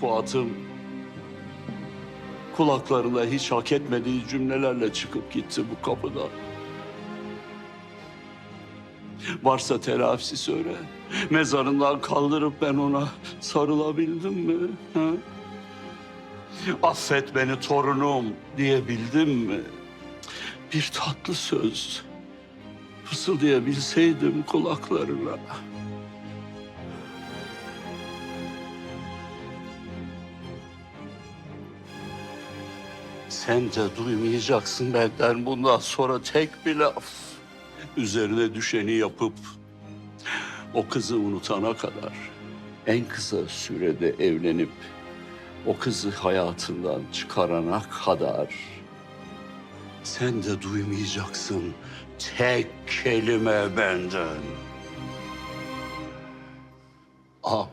Fuat'ım kulaklarına hiç hak etmediği cümlelerle çıkıp gitti bu kapıdan. Varsa telafisi söyle. Mezarından kaldırıp ben ona sarılabildim mi? Ha? Affet beni torunum diyebildim mi? Bir tatlı söz fısıldayabilseydim kulaklarına. Sen de duymayacaksın benden bundan sonra tek bir laf. Üzerine düşeni yapıp o kızı unutana kadar en kısa sürede evlenip o kızı hayatından çıkarana kadar sen de duymayacaksın tek kelime benden. Aha.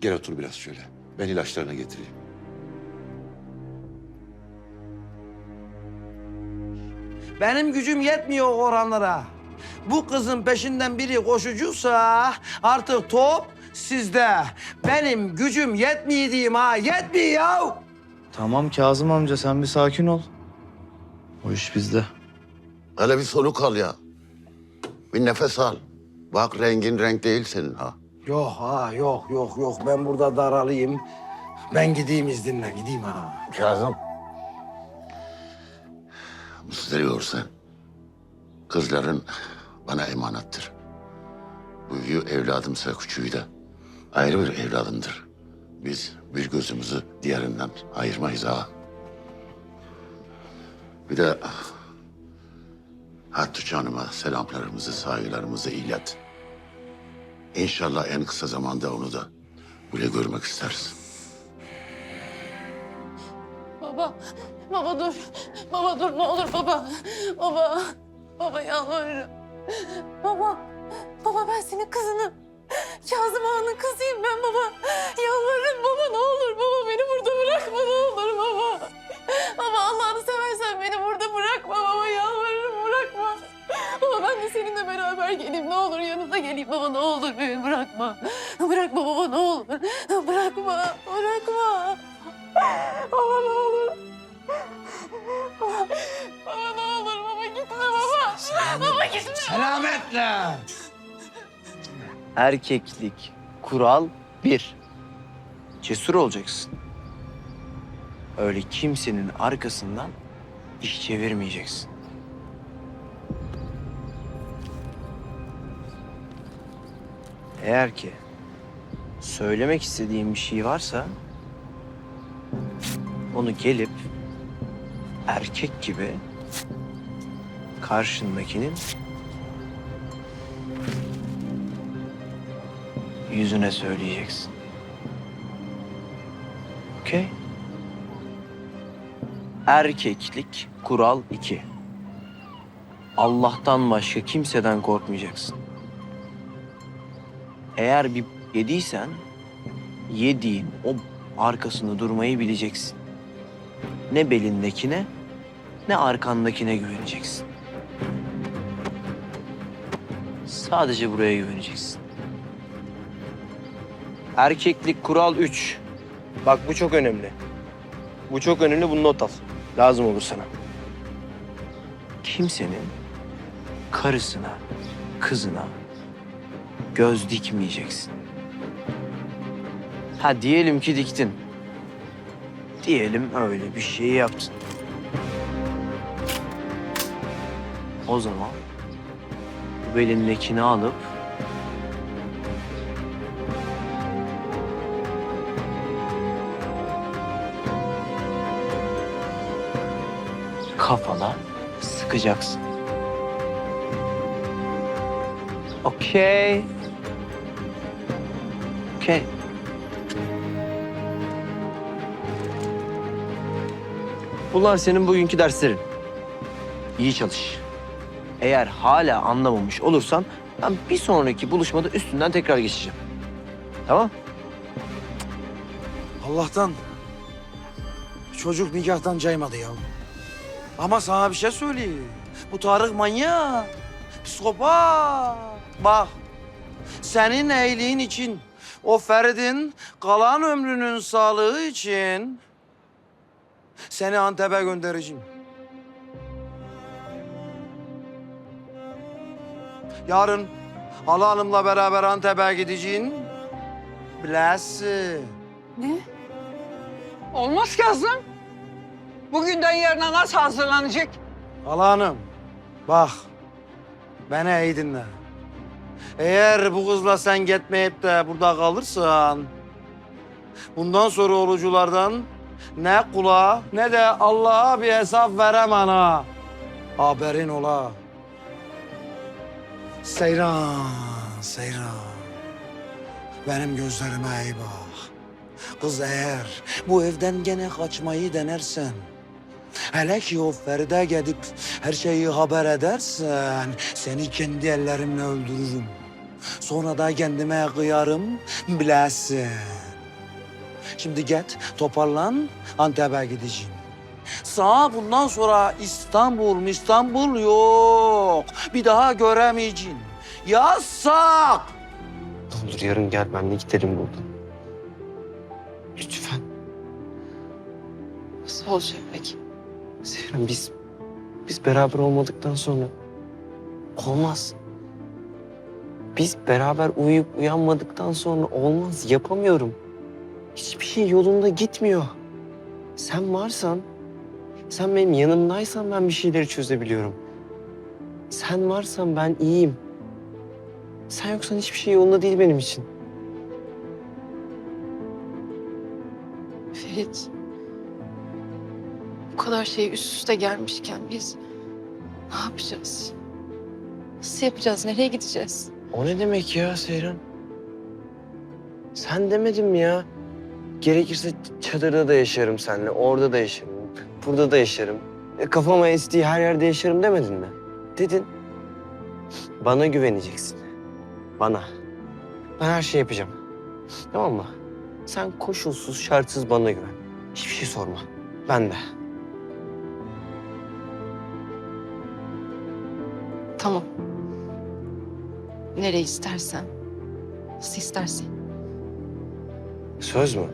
Gel otur biraz şöyle. Ben ilaçlarını getireyim. Benim gücüm yetmiyor o oranlara. Bu kızın peşinden biri koşucuysa artık top sizde. Benim gücüm yetmiyor diyeyim ha. Yetmiyor ya. Tamam Kazım amca sen bir sakin ol. O iş bizde. Hele bir soluk al ya. Bir nefes al. Bak rengin renk değil senin ha. Yok ha yok yok yok. Ben burada daralıyım. Ben gideyim izninle gideyim ha. Kazım. Müşteriyorsan kızların bana emanettir. Büyüğü evladımsa küçüğü de ayrı bir evladımdır. Biz bir gözümüzü diğerinden ayırmayız ha. Bir de Hatice Hanım'a selamlarımızı, saygılarımızı ilet. İnşallah en kısa zamanda onu da buraya görmek isteriz. Baba, baba dur. Baba dur ne olur baba. Baba, baba yalvarırım. Baba, baba ben senin kızınım. Kazım Ağa'nın kızıyım ben baba. Yalvarırım baba ne olur baba beni burada bırakma ne olur baba. Baba Allah'ını seversen beni burada bırakma baba yalvarırım bırakma. Baba ben de seninle beraber geleyim ne olur yanına geleyim baba ne olur beni bırakma. Bırakma baba ne olur. Bırakma, bırakma. Baba ne olur. Baba. Gitme. Selametle. Erkeklik kural bir. Cesur olacaksın. Öyle kimsenin arkasından iş çevirmeyeceksin. Eğer ki söylemek istediğin bir şey varsa onu gelip erkek gibi karşındakinin yüzüne söyleyeceksin. Okey? Erkeklik kural iki. Allah'tan başka kimseden korkmayacaksın. Eğer bir yediysen yediğin o arkasında durmayı bileceksin. Ne belindekine ne arkandakine güveneceksin. Sadece buraya güveneceksin. Erkeklik kural 3. Bak bu çok önemli. Bu çok önemli, bunu not al. Lazım olur sana. Kimsenin karısına, kızına göz dikmeyeceksin. Ha diyelim ki diktin. Diyelim öyle bir şey yaptın. O zaman bu belindekini alıp kafana sıkacaksın. Okey. Okey. Bunlar senin bugünkü derslerin. İyi çalış. Eğer hala anlamamış olursan ben bir sonraki buluşmada üstünden tekrar geçeceğim. Tamam? Allah'tan çocuk nikahtan caymadı ya. Ama sana bir şey söyleyeyim. Bu Tarık manyak. Psikopat. Bak senin iyiliğin için o Ferit'in kalan ömrünün sağlığı için seni Antep'e göndereceğim. Yarın Hala Hanım'la beraber Antep'e gideceğin bilesin. Ne? Olmaz ki kızım. Bugünden yarına nasıl hazırlanacak? Hala Hanım, bak beni iyi dinle. Eğer bu kızla sen gitmeyip de burada kalırsan... ...bundan sonra oluculardan ne kula ne de Allah'a bir hesap veremem ha. Haberin ola. Seyran, Seyran. Benim gözlerime iyi bak. Kız eğer bu evden gene kaçmayı denersen... Hele ki o Feride gidip her şeyi haber edersen seni kendi ellerimle öldürürüm. Sonra da kendime kıyarım bilesin. Şimdi git toparlan Antep'e gideceğim. Sana bundan sonra İstanbul İstanbul yok. Bir daha göremeyeceksin. Yasak. Ne olur yarın gel benle gidelim buradan. Lütfen. Nasıl olacak peki? Seyran biz biz beraber olmadıktan sonra olmaz. Biz beraber uyuyup uyanmadıktan sonra olmaz. Yapamıyorum. Hiçbir şey yolunda gitmiyor. Sen varsan, sen benim yanımdaysan ben bir şeyleri çözebiliyorum. Sen varsan ben iyiyim. Sen yoksan hiçbir şey yolunda değil benim için. Ferit. Bu kadar şey üst üste gelmişken biz ne yapacağız? Nasıl yapacağız? Nereye gideceğiz? O ne demek ya Seyran? Sen demedin mi ya? Gerekirse çadırda da yaşarım seninle, orada da yaşarım, burada da yaşarım. E, kafama estiği her yerde yaşarım demedin mi? Dedin. Bana güveneceksin. Bana. Ben her şeyi yapacağım. Tamam mı? Sen koşulsuz, şartsız bana güven. Hiçbir şey sorma. Ben de. Tamam. Nereye istersen. Nasıl istersen. Söz mü?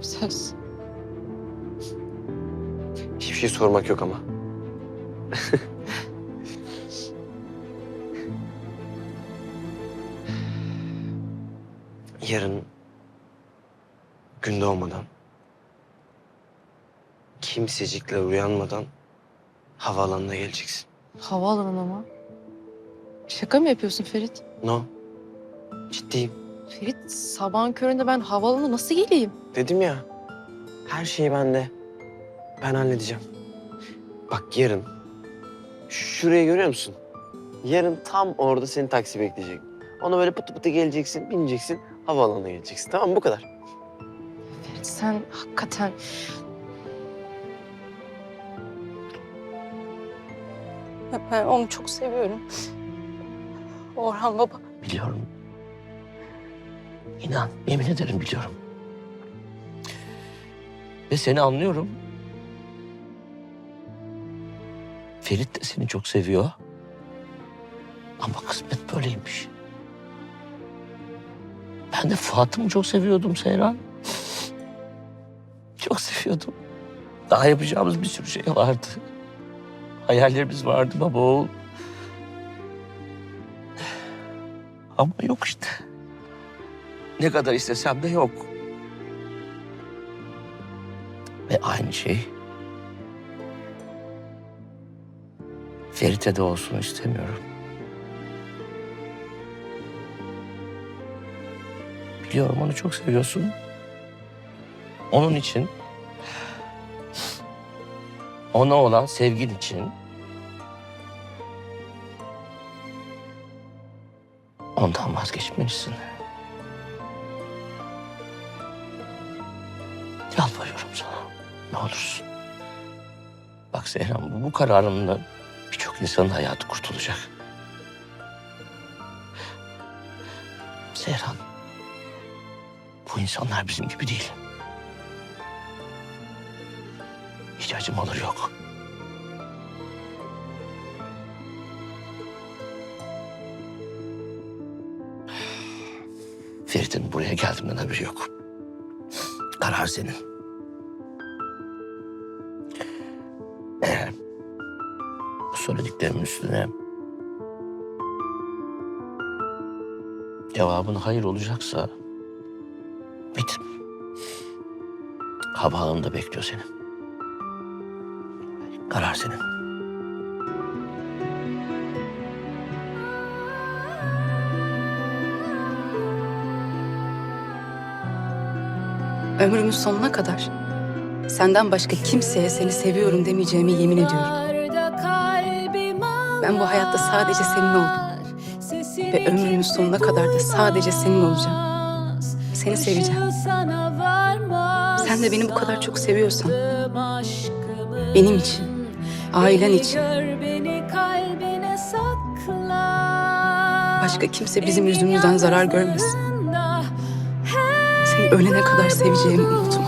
Söz. Şey sormak yok ama. Yarın gün doğmadan kimsecikler uyanmadan havaalanına geleceksin. Havaalanına mı? Şaka mı yapıyorsun Ferit? No. Ciddiyim. Ferit sabahın köründe ben havaalanına nasıl geleyim? Dedim ya. Her şey bende. Ben halledeceğim. Bak yarın. Şurayı görüyor musun? Yarın tam orada seni taksi bekleyecek. Ona böyle pıtı pıtı geleceksin, bineceksin, havaalanına geleceksin. Tamam mı? Bu kadar. Ferit sen hakikaten... Ya ben onu çok seviyorum. Orhan baba. Biliyorum. İnan, yemin ederim biliyorum. Ve seni anlıyorum. Ferit de seni çok seviyor. Ama kısmet böyleymiş. Ben de Fuat'ımı çok seviyordum Seyran. Çok seviyordum. Daha yapacağımız bir sürü şey vardı. Hayallerimiz vardı baba oğul. Ama yok işte. Ne kadar istesem de yok. Ve aynı şey Ferit'e de olsun istemiyorum. Biliyorum onu çok seviyorsun. Onun için ona olan sevgin için ondan vazgeçmelisin. Yalvarıyorum sana. Ne olursun. Bak Seyran bu, bu birçok insanın hayatı kurtulacak. Seyran. Bu insanlar bizim gibi değil. Hiç acımaları yok. Ferit'in buraya geldiğimden haberi yok. Karar senin. Bu söylediklerimin üstüne cevabın hayır olacaksa git. Havaalanında bekliyor seni. Karar senin. Ömrümün sonuna kadar senden başka kimseye seni seviyorum demeyeceğime yemin ediyorum. Ben bu hayatta sadece senin oldum. Ve ömrümün sonuna kadar da sadece senin olacağım. Seni seveceğim. Sen de beni bu kadar çok seviyorsan benim için, ailen için başka kimse bizim yüzümüzden zarar görmesin. Seni ölene kadar seveceğimi unutma.